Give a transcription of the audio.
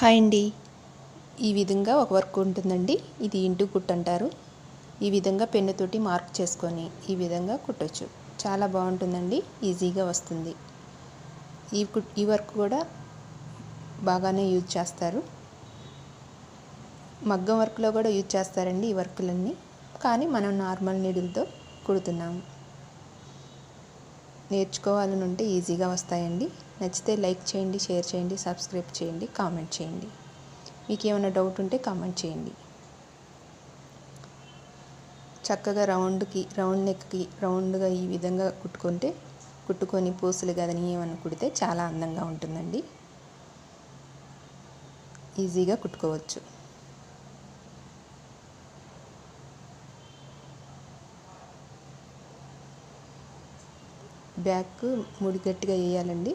Hi అండి. ఈ విధంగా ఒక వర్క్ ఉంటుందండి. ఇది ఇంటూ కుట్టు అంటారు. ఈ విధంగా పెన్నుతోటి మార్క్ చేసుకొని ఈ విధంగా కుట్టొచ్చు. చాలా బాగుంటుందండి. ఈజీగా వస్తుంది. ఈ కుట్ ఈ వర్క్ కూడా బాగానే యూజ్ చేస్తారు. మగ్గం వర్క్లో కూడా యూజ్ చేస్తారండి ఈ వర్కులన్నీ. కానీ మనం నార్మల్ నీడిల్తో కుడుతున్నాము. నేర్చుకోవాలని ఉంటే ఈజీగా వస్తాయండి. నచ్చితే లైక్ చేయండి షేర్ చేయండి సబ్స్క్రైబ్ చేయండి కామెంట్ చేయండి. మీకు ఏమైనా డౌట్ ఉంటే కామెంట్ చేయండి. చక్కగా రౌండ్కి రౌండ్ నెక్కి రౌండ్గా ఈ విధంగా కుట్టుకుంటే కుట్టుకొని పూసలు గదని ఏమైనా కుడితే చాలా అందంగా ఉంటుందండి. ఈజీగా కుట్టుకోవచ్చు. బ్యాక్ ముడి గట్టిగా వేయాలండి.